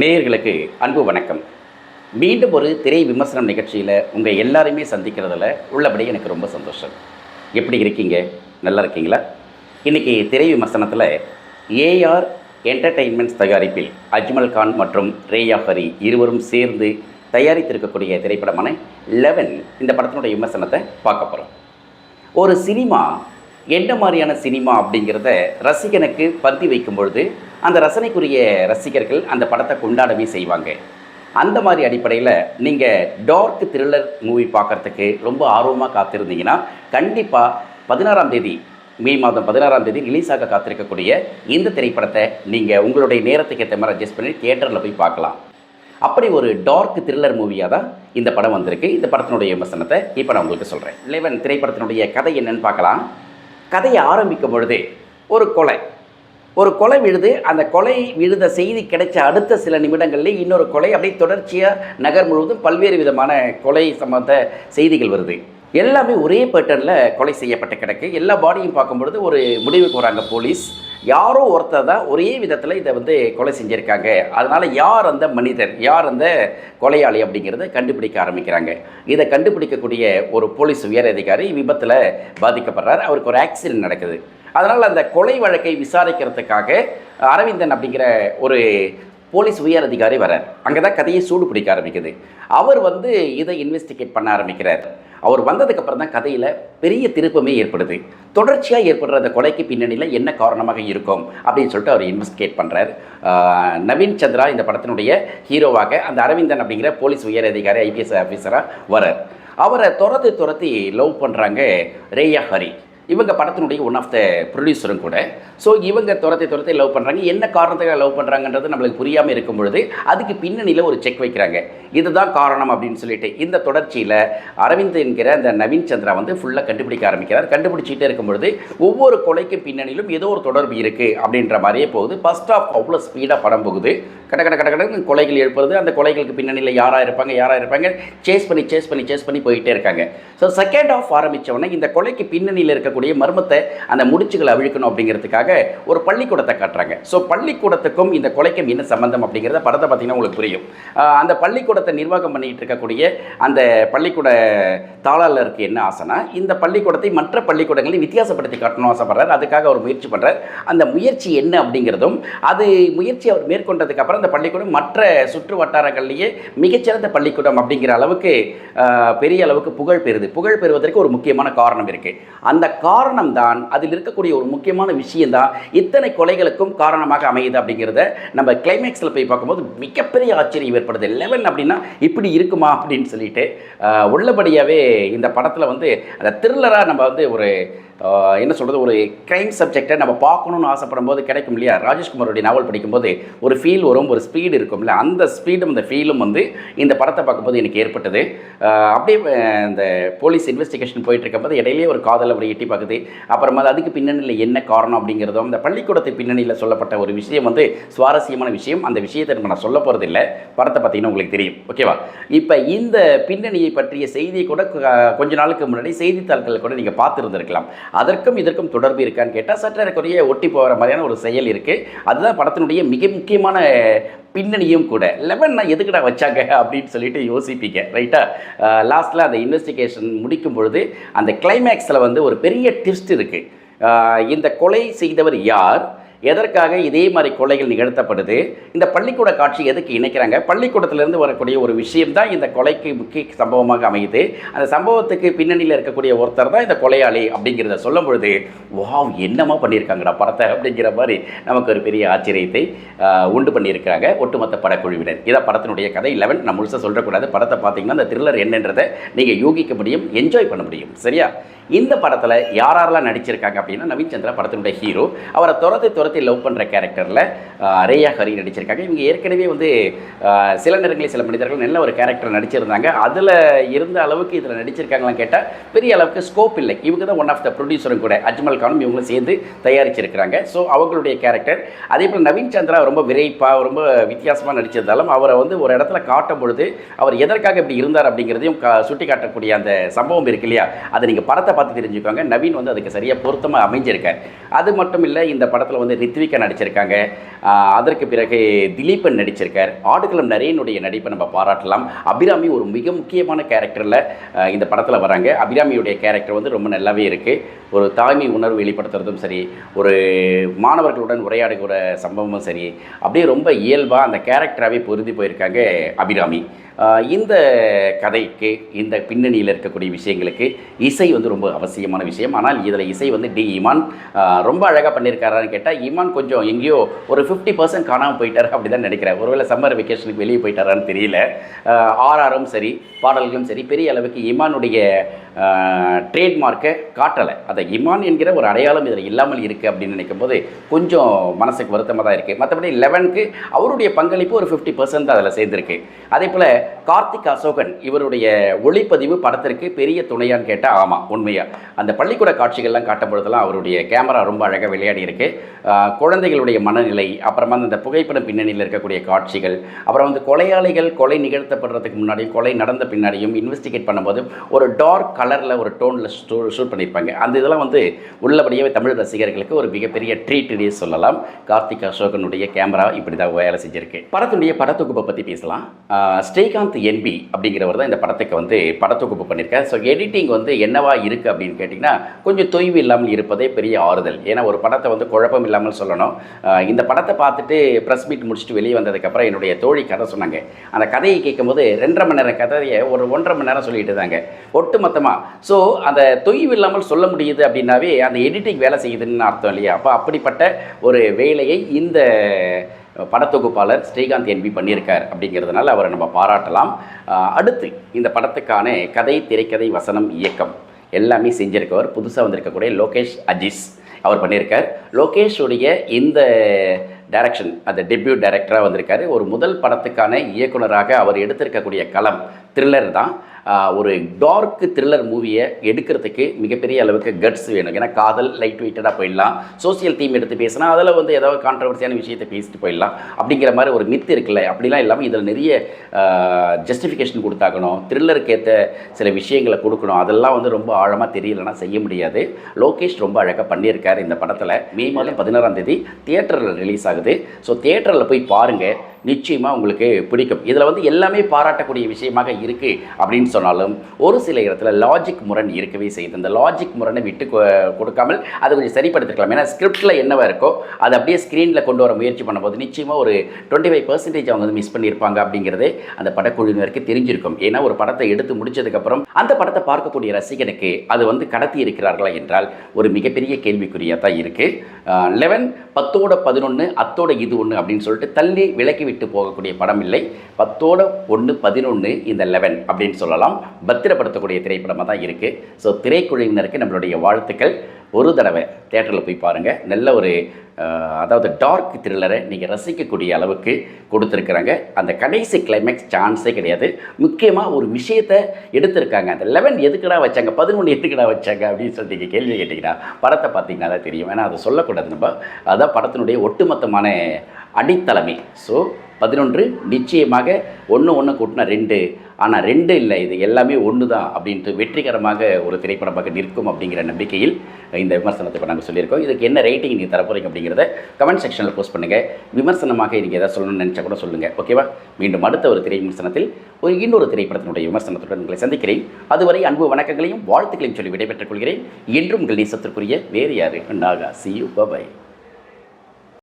நேயர்களுக்கு அன்பு வணக்கம். மீண்டும் ஒரு திரை விமர்சனம் நிகழ்ச்சியில் உங்கள் எல்லாரையுமே சந்திக்கிறதுல உள்ளபடி எனக்கு ரொம்ப சந்தோஷம். எப்படி இருக்கீங்க? நல்லா இருக்கீங்களா? இன்றைக்கி திரை விமர்சனத்தில் ஏஆர் என்டர்டெயின்மெண்ட்ஸ் தயாரிப்பில் அஜ்மல் கான் மற்றும் ரேயா ஹரி இருவரும் சேர்ந்து தயாரித்திருக்கக்கூடிய திரைப்படமான லெவன் இந்த படத்தினுடைய விமர்சனத்தை பார்க்க போகிறோம் ஒரு சினிமா என்ன மாதிரியான சினிமா அப்படிங்கிறத ரசிகனுக்கு பருத்தி வைக்கும் பொழுது அந்த ரசனைக்குரிய ரசிகர்கள் அந்த படத்தை கொண்டாடவே செய்வாங்க. அந்த மாதிரி அடிப்படையில் நீங்கள் டார்க் த்ரில்லர் மூவி பார்க்குறதுக்கு ரொம்ப ஆர்வமாக காத்திருந்தீங்கன்னா கண்டிப்பாக பதினாறாம் தேதி மே மாதம் பதினாறாம் தேதி ரிலீஸாக காத்திருக்கக்கூடிய இந்த திரைப்படத்தை நீங்கள் உங்களுடைய நேரத்துக்கு ஏற்ற மாதிரி அட்ஜஸ்ட் பண்ணி தியேட்டரில் போய் பார்க்கலாம். அப்படி ஒரு டார்க் த்ரில்லர் மூவியாக தான் இந்த படம் வந்திருக்கு. இந்த படத்தினுடைய விமர்சனத்தை இப்போ நான் உங்களுக்கு சொல்கிறேன் லெவன் திரைப்படத்தினுடைய கதை என்னன்னு பார்க்கலாம். கதையை ஆரம்பிக்கும் பொழுதே ஒரு கொலை. ஒரு கொலை விழுது அந்த கொலை விழுத செய்தி கிடைச்ச அடுத்த சில நிமிடங்கள்லேயே இன்னொரு கொலை அப்படியே தொடர்ச்சியாக நகர் முழுவதும் பல்வேறு விதமான கொலை சம்பந்த செய்திகள் வருது. எல்லாமே ஒரே பேட்டர்னில் கொலை செய்யப்பட்ட கிடக்கு. எல்லா பாடியும் பார்க்கும்பொழுது ஒரு முடிவுக்கு வராங்க போலீஸ். யாரோ ஒருத்தர் தான் ஒரே விதத்தில் இதை வந்து கொலை செஞ்சுருக்காங்க. அதனால் யார் அந்த மனிதர் யார் அந்த கொலையாளி அப்படிங்கிறத கண்டுபிடிக்க ஆரம்பிக்கிறாங்க. இதை கண்டுபிடிக்கக்கூடிய ஒரு போலீஸ் உயர் அதிகாரி விபத்தில் பாதிக்கப்படுறார். அவருக்கு ஒரு ஆக்சிடென்ட் நடக்குது. அதனால் அந்த கொலை வழக்கை விசாரிக்கிறதுக்காக அரவிந்தன் அப்படிங்கிற ஒரு போலீஸ் உயர் அதிகாரி வரார் அங்கே தான் கதையை சூடு பிடிக்க ஆரம்பிக்குது. அவர் வந்து இதை இன்வெஸ்டிகேட் பண்ண ஆரம்பிக்கிறார். அவர் வந்ததுக்கப்புறம் தான் கதையில் பெரிய திருப்பமே ஏற்படுது. தொடர்ச்சியாக ஏற்படுற அந்த கொலைக்கு பின்னணியில் என்ன காரணமாக இருக்கும் அப்படின்னு சொல்லிட்டு அவர் இன்வெஸ்டிகேட் பண்ணுறார் நவீன் சந்திரா இந்த படத்தினுடைய ஹீரோவாக அந்த அரவிந்தன் அப்படிங்கிற போலீஸ் உயர் அதிகாரி ஐபிஎஸ் ஆஃபீஸராக வரார் அவரை துரத்து துரத்தி லவ் பண்ணுறாங்க ரேயா ஹரி. இவங்க படத்தினுடைய ஒன் ஆஃப் த ப்ரொடியூசரும் கூட. ஸோ இவங்க துரத்தை துரத்தை லவ் பண்ணுறாங்க என்ன காரணத்துக்காக லவ் பண்ணுறாங்கன்றது நம்மளுக்கு புரியாமல் இருக்கும் பொழுது அதுக்கு பின்னணியில் ஒரு செக் வைக்கிறாங்க. இதுதான் காரணம் அப்படின்னு சொல்லிட்டு இந்த தொடர்ச்சியில் அரவிந்த் என்கிற அந்த நவீன் சந்திரா வந்து ஃபுல்லாக கண்டுபிடிக்க ஆரம்பிக்கிறார். கண்டுபிடிச்சிட்டே இருக்கும் பொழுது ஒவ்வொரு கொலைக்கு பின்னணியிலும் ஏதோ ஒரு தொடர்பு இருக்குது அப்படின்ற மாதிரியே போகுது. ஃபஸ்ட் ஆஃப் அவ்வளோ ஸ்பீடாக படம் போகுது. கட கட கட கடன்னு கொலைகள் எழுப்புறது. அந்த கொலைகளுக்கு பின்னணியில் யாராக இருப்பாங்க யாராக இருப்பாங்க சேஸ் பண்ணி சேஸ் பண்ணி சேஸ் பண்ணி போயிட்டே இருக்காங்க. ஸோ செகண்ட் ஆஃப் ஆரம்பித்தவொடனே இந்த கொலைக்கு பின்னணியில் இருக்கக்கூடிய மர்மத்தை அந்த முடிச்சுகளை அவிழ்க்கணும் அப்படிங்கிறதுக்காக ஒரு பள்ளிக்கூடத்தை காட்டுறாங்க. ஸோ பள்ளிக்கூடத்துக்கும் இந்த கொலைக்கும் என்ன சம்பந்தம் அப்படிங்கிறத படத்தை பார்த்தீங்கன்னா உங்களுக்கு புரியும். அந்த பள்ளிக்கூடத்தை நிர்வாகம் பண்ணிட்டு இருக்கக்கூடிய அந்த பள்ளிக்கூட தாளாளருக்கு என்ன ஆசைனா இந்த பள்ளிக்கூடத்தை மற்ற பள்ளிக்கூடங்களை வித்தியாசப்படுத்தி காட்டணும் ஆசைப்படுறாரு. அதுக்காக அவர் முயற்சி பண்ணுறார் அந்த முயற்சி என்ன அப்படிங்கிறதும் அது முயற்சி அவர் மேற்கொண்டதுக்கு அப்புறம் அந்த பள்ளிக்கூடம் மற்ற சுற்று வட்டாரங்கள்லேயே மிகச்சிறந்த பள்ளிக்கூடம் அப்படிங்கிற அளவுக்கு பெரிய அளவுக்கு புகழ் பெறுது. புகழ் பெறுவதற்கு ஒரு முக்கியமான காரணம் இருக்குது அந்த காரணம் தான் அதில் இருக்கக்கூடிய ஒரு முக்கியமான விஷயம்தான் இத்தனை கொலைகளுக்கும் காரணமாக அமையுது அப்படிங்கிறத நம்ம கிளைமேக்ஸில் போய் பார்க்கும்போது மிகப்பெரிய ஆச்சரியம் ஏற்படுது. லெவன் அப்படின்னா இப்படி இருக்குமா அப்படின்னு சொல்லிட்டு உள்ளபடியாகவே இந்த படத்தில் வந்து அந்த த்ரில்லராக நம்ம வந்து ஒரு என்ன சொல்கிறது ஒரு க்ரைம் சப்ஜெக்டை நம்ம பார்க்கணும்னு ஆசைப்படும் போது கிடைக்கும் இல்லையா? ராஜேஷ்குமாரோடைய நாவல் படிக்கும்போது ஒரு ஃபீல் வரும் ஒரு ஸ்பீடு இருக்கும்ல. அந்த ஸ்பீடும் அந்த ஃபீலும் வந்து இந்த படத்தை பார்க்கும்போது எனக்கு ஏற்பட்டது. அப்படியே இந்த போலீஸ் இன்வெஸ்டிகேஷன் போயிட்டு இருக்கும்போது இடையிலே ஒரு காதல் அப்படி எட்டி பார்க்குது. அப்புறமா அதுக்கு பின்னணியில் என்ன காரணம் அப்படிங்கிறதும் அந்த பள்ளிக்கூடத்து பின்னணியில் சொல்லப்பட்ட ஒரு விஷயம் வந்து சுவாரஸ்யமான விஷயம். அந்த விஷயத்தை நம்ம நான் சொல்ல போகிறது இல்லை படத்தை பார்த்தீங்கன்னா உங்களுக்கு தெரியும். ஓகேவா இப்போ இந்த பின்னணியை பற்றிய செய்தியை கூட கொஞ்ச நாளுக்கு முன்னாடி செய்தித்தாள்கள் கூட நீங்கள் பார்த்துருந்துருக்கலாம். அதற்கும் இதற்கும் தொடர்பு இருக்கான்னு கேட்டால் சற்றேறக்குறைய ஒட்டி போகிற மாதிரியான ஒரு செயல் இருக்குது அதுதான் படத்தினுடைய மிக முக்கியமான பின்னணியும் கூட. லெவன்னா எதுக்குடா வச்சாங்க அப்படின்னு சொல்லிட்டு யோசிப்பீங்க ரைட்டா? லாஸ்ட்டில் அந்த இன்வெஸ்டிகேஷன் முடிக்கும் பொழுது அந்த கிளைமேக்ஸில் வந்து ஒரு பெரிய ட்விஸ்ட் இருக்குது இந்த கொலை செய்தவர் யார்? எதற்காக இதே மாதிரி கொலைகள் நிகழ்த்தப்படுது? இந்த பள்ளிக்கூட காட்சி எதுக்கு இணைக்கிறாங்க? பள்ளிக்கூடத்திலிருந்து வரக்கூடிய ஒரு விஷயம் தான் இந்த கொலைக்கு முக்கிய சம்பவமாக அமையுது. அந்த சம்பவத்துக்கு பின்னணியில் இருக்கக்கூடிய ஒருத்தர் தான் இந்த கொலையாளி அப்படிங்கிறத சொல்லும் பொழுது வாவ் என்னமா பண்ணியிருக்காங்கடா படத்தை? அப்படிங்கிற மாதிரி நமக்கு ஒரு பெரிய ஆச்சரியத்தை உண்டு பண்ணியிருக்கிறாங்க ஒட்டுமொத்த படக்குழுவினர். இதான் படத்தினுடைய கதை. லெவன் நான் முழுசாக சொல்லக்கூடாது. படத்தை பார்த்தீங்கன்னா அந்த த்ரில்லர் என்னன்றதை நீங்கள் யூகிக்க முடியும் என்ஜாய் பண்ண முடியும். சரியா? இந்த படத்தில் யார் யாரெல்லாம் நடிச்சிருக்காங்க அப்படின்னா நவீன் சந்திரா படத்தினுடைய ஹீரோ அவரை துரத்தி துரத்தி லவ் பண்ணுற கேரக்டரில் ரேயா ஹரி நடிச்சிருக்காங்க. இவங்க ஏற்கனவே வந்து சில நேரங்களில் சில மனிதர்கள் நல்ல ஒரு கேரக்டர் நடிச்சிருந்தாங்க. அதில் இருந்த அளவுக்கு இதில் நடிச்சிருக்காங்களான்னு கேட்டால் பெரிய அளவுக்கு ஸ்கோப் இல்லை. இவங்க தான் ஒன் ஆஃப் த ப்ரொடியூசரும் கூட அஜ்மல் கானும் இவங்களும் சேர்ந்து தயாரிச்சிருக்கிறாங்க. ஸோ அவங்களுடைய கேரக்டர் அதே போல் நவீன் சந்திரா ரொம்ப விரைப்பாக ரொம்ப வித்தியாசமாக நடிச்சிருந்தாலும் அவரை வந்து ஒரு இடத்துல காட்டும் பொழுது அவர் எதற்காக இப்படி இருந்தார் அப்படிங்கிறதையும் சுட்டி காட்டக்கூடிய அந்த சம்பவம் இருக்கு இல்லையா? அதை நீங்கள் படத்தை பார்த்து தெரிஞ்சுக்கோங்க. நவீன் வந்து அதுக்கு சரியாக பொருத்தமாக அமைஞ்சிருக்கார். அது மட்டும் இல்லை இந்த படத்தில் வந்து வந்து ரித்விகா நடிச்சிருக்காங்க. அதற்கு பிறகு திலீபன் நடிச்சிருக்கார். ஆடுகளம் நரேனுடைய நடிப்பை நம்ம பாராட்டலாம். அபிராமி ஒரு மிக முக்கியமான கேரக்டரில் இந்த படத்தில் வராங்க. அபிராமியுடைய கேரக்டர் வந்து ரொம்ப நல்லாவே இருக்குது ஒரு தாய்மை உணர்வு வெளிப்படுத்துறதும் சரி ஒரு மாணவர்களுடன் உரையாடுகிற சம்பவமும் சரி அப்படியே ரொம்ப இயல்பாக அந்த கேரக்டராகவே பொருந்தி போயிருக்காங்க அபிராமி. இந்த கதைக்கு இந்த பின்னணியில் இருக்கக்கூடிய விஷயங்களுக்கு இசை வந்து ரொம்ப அவசியமான விஷயம். ஆனால் இதில் இசை வந்து டி இமான் ரொம்ப அழகாக பண்ணியிருக்காரான்னு கேட்டால் இமான் கொஞ்சம் எங்கேயோ ஒரு ஃபிஃப்டி பர்சன்ட் காணாமல் போயிட்டார் அப்படி தான் நினைக்கிறேன். ஒருவேளை சம்மர் வெக்கேஷனுக்கு வெளியே போயிட்டாரான்னு தெரியல. ஆர்ஆரும் சரி பாடல்களும் சரி பெரிய அளவுக்கு இமானுடைய ட்ரேட்மார்க்கை காட்டலை. அதை இமான் என்கிற ஒரு அடையாளம் இதில் இல்லாமல் இருக்குது அப்படின்னு நினைக்கும் போது கொஞ்சம் மனசுக்கு வருத்தமாக தான் இருக்குது மற்றபடி லெவனுக்கு அவருடைய பங்களிப்பு ஒரு ஃபிஃப்டி பர்சன்ட் அதில் சேர்ந்துருக்கு. அதே போல் கார்த்திக் அசோகன் இவருடைய ஒளிப்பதிவு படத்திற்கு பெரிய துணையான்னு கேட்டால் ஆமாம் உண்மையாக அந்த பள்ளிக்கூட காட்சிகள்லாம் காட்டும் பொழுதெல்லாம் அவருடைய கேமரா ரொம்ப அழகாக விளையாடி இருக்கு குழந்தைகளுடைய மனநிலை அப்புறமா அந்த புகைப்படம் பின்னணியில் இருக்கக்கூடிய காட்சிகள் அப்புறம் வந்து கொலையாளிகள் கொலை நிகழ்த்தப்படுறதுக்கு முன்னாடியும் கொலை நடந்த பின்னாடியும் இன்வெஸ்டிகேட் பண்ணும்போது ஒரு டார்க் கலரில் ஒரு டோனில் ஷூட் பண்ணியிருப்பாங்க. அந்த இதெல்லாம் வந்து உள்ளபடியே தமிழ் ரசிகர்களுக்கு ஒரு மிகப்பெரிய ட்ரீட்னே சொல்லலாம். கார்த்திக் அசோகனுடைய கேமரா இப்படி தான் வேலை செஞ்சிருக்கு. படத்துடைய படத்தொகுப்பை பற்றி பேசலாம். ஸ்டேக் ஸ்ரீகாந்த் என்பி அப்படிங்கிறவர் தான் இந்த படத்துக்கு வந்து படத்தொகுப்பு பண்ணியிருக்கார். ஸோ எடிட்டிங் வந்து என்னவா இருக்குது அப்படின்னு கேட்டிங்கன்னா கொஞ்சம் தொய்வு இல்லாமல் இருப்பதே பெரிய ஆறுதல். ஏன்னா ஒரு படத்தை வந்து குழப்பம் இல்லாமல் சொல்லணும். இந்த படத்தை பார்த்துட்டு ப்ரெஸ் மீட் முடிச்சுட்டு வெளியே வந்ததுக்கப்புறம் என்னுடைய தோழி கதை சொன்னாங்க. அந்த கதையை கேட்கும்போது ரெண்டரை மணி நேரம் கதையை ஒரு ஒன்றரை மணி நேரம் சொல்லிட்டு தாங்க ஒட்டு மொத்தமாக ஸோ அந்த தொய்வு இல்லாமல் சொல்ல முடியுது அப்படின்னாவே அந்த எடிட்டிங் வேலை செய்யுதுன்னு அர்த்தம் இல்லையா? அப்போ அப்படிப்பட்ட ஒரு வேலையை இந்த படத்தொகுப்பாளர் ஸ்ரீகாந்த் என்பி பண்ணியிருக்கார் அப்படிங்கிறதுனால அவரை நம்ம பாராட்டலாம். அடுத்து இந்த படத்துக்கான கதை திரைக்கதை வசனம் இயக்கம் எல்லாமே செஞ்சிருக்கவர் புதுசாக வந்திருக்கக்கூடிய லோகேஷ் அஜிஸ் அவர் பண்ணியிருக்கார். லோகேஷுடைய இந்த டைரக்ஷன் அந்த டெபியூ டைரக்டராக வந்திருக்காரு. ஒரு முதல் படத்துக்கான இயக்குனராக அவர் எடுத்திருக்கக்கூடிய களம் த்ரில்லர் தான். ஒரு டார்க் த்ரில்லர் மூவியை எடுக்கிறதுக்கு மிகப்பெரிய அளவுக்கு கட்ஸ் வேணும். ஏன்னா காதல் லைட் வெயிட்டடாக போயிடலாம். சோசியல் தீம் எடுத்து பேசினா அதில் வந்து ஏதாவது கான்ட்ரவர்சியான விஷயத்தை பேசிட்டு போயிடலாம். அப்படிங்கிற மாதிரி ஒரு மித்து இருக்குல்ல. அப்படிலாம் இல்லாமல் இதில் நிறைய ஜஸ்டிஃபிகேஷன் கொடுத்தாக்கணும் த்ரில்லருக்கு ஏற்ற சில விஷயங்களை கொடுக்கணும். அதெல்லாம் வந்து ரொம்ப ஆழமாக தெரியலனா செய்ய முடியாது. லோகேஷ் ரொம்ப அழகாக பண்ணியிருக்காரு இந்த படத்தில். மே மாதம் பதினாறாம் தேதி தியேட்டரில் ரிலீஸ் ஆகுது. ஸோ தியேட்டரில் போய் பாருங்கள் நிச்சயமாக உங்களுக்கு பிடிக்கும். இதில் வந்து எல்லாமே பாராட்டக்கூடிய விஷயமாக இருக்குது அப்படின்னு சொன்னாலும் ஒரு சில இடத்துல லாஜிக் முரண் இருக்கவே செய்யுது. அந்த லாஜிக் முரணை விட்டு கொடுக்காமல் அதை கொஞ்சம் சரிப்படுத்திக்கலாம். ஏன்னா ஸ்கிரிப்டில் என்னவாக இருக்கோ அதை அப்படியே ஸ்க்ரீனில் கொண்டு வர முயற்சி பண்ணும்போது நிச்சயமாக ஒரு டுவெண்ட்டி ஃபைவ் பர்சன்டேஜ் அவங்க வந்து மிஸ் பண்ணியிருப்பாங்க அப்படிங்கிறது அந்த படக்குழுவினருக்கு தெரிஞ்சிருக்கும். ஏன்னா ஒரு படத்தை எடுத்து முடிச்சதுக்கப்புறம் அந்த படத்தை பார்க்கக்கூடிய ரசிகனுக்கு அது வந்து கடத்தி இருக்கிறார்களா என்றால் ஒரு மிகப்பெரிய கேள்விக்குறியாக தான் இருக்குது லெவன் பத்தோட பதினொன்று அத்தோட இது ஒன்று அப்படின்னு சொல்லிட்டு தள்ளி விலக்கி விட்டு போகக்கூடிய படம் இல்லை. பத்தோட ஒன்று பதினொன்று இந்த லெவன் அப்படின்னு சொல்லலாம். பத்திரப்படுத்தக்கூடிய திரைப்படமாக தான் இருக்குது ஸோ திரைக்குழுவினருக்கு நம்மளுடைய வாழ்த்துக்கள். ஒரு தடவை தேட்டரில் போய் பாருங்கள் நல்ல ஒரு அதாவது டார்க் த்ரில்லரை நீங்கள் ரசிக்கக்கூடிய அளவுக்கு கொடுத்துருக்குறாங்க. அந்த கடைசி கிளைமேக்ஸ் சான்ஸே கிடையாது. முக்கியமாக ஒரு விஷயத்தை எடுத்திருக்காங்க. அந்த லெவன் எதுக்குடா வச்சாங்க? பதினொன்று எதுக்குடா வச்சாங்க? அப்படின்னு சொல்லி நீங்கள் கேள்வி கேட்டிங்கன்னா படத்தை பார்த்தீங்கன்னா தான் தெரியும். ஏன்னா அதை சொல்லக்கூடாது நம்ம. அதான் படத்தினுடைய ஒட்டுமொத்தமான அடித்தளமே. ஸோ பதினொன்று நிச்சயமாக ஒன்று ஒன்று கூட்டினா ரெண்டு. ஆனால் ரெண்டு இல்லை. இது எல்லாமே ஒன்று தான் அப்படின்ட்டு வெற்றிகரமாக ஒரு திரைப்படமாக நிற்கும் அப்படிங்கிற நம்பிக்கையில் இந்த விமர்சனத்தை இப்போ நாங்கள் சொல்லியிருக்கோம். இதுக்கு என்ன ரேட்டிங் நீங்கள் தரப்போறீங்க அப்படிங்கிறத கமெண்ட் செக்ஷனில் போஸ்ட் பண்ணுங்கள் விமர்சனமாக நீங்கள் எதாவது சொல்லணும்னு நினச்சா கூட சொல்லுங்கள் ஓகேவா மீண்டும் அடுத்த ஒரு திரை விமர்சனத்தில் ஒரு இன்னொரு திரைப்படத்தினுடைய விமர்சனத்துடன் உங்களை சந்திக்கிறேன். அதுவரை அன்பு வணக்கங்களையும் வாழ்த்துக்களையும் சொல்லி விடைபெற்றுக் கொள்கிறேன். என்றும் உங்கள் நேசத்திற்குரிய வேறு யாரு? நாகா. C you bye bye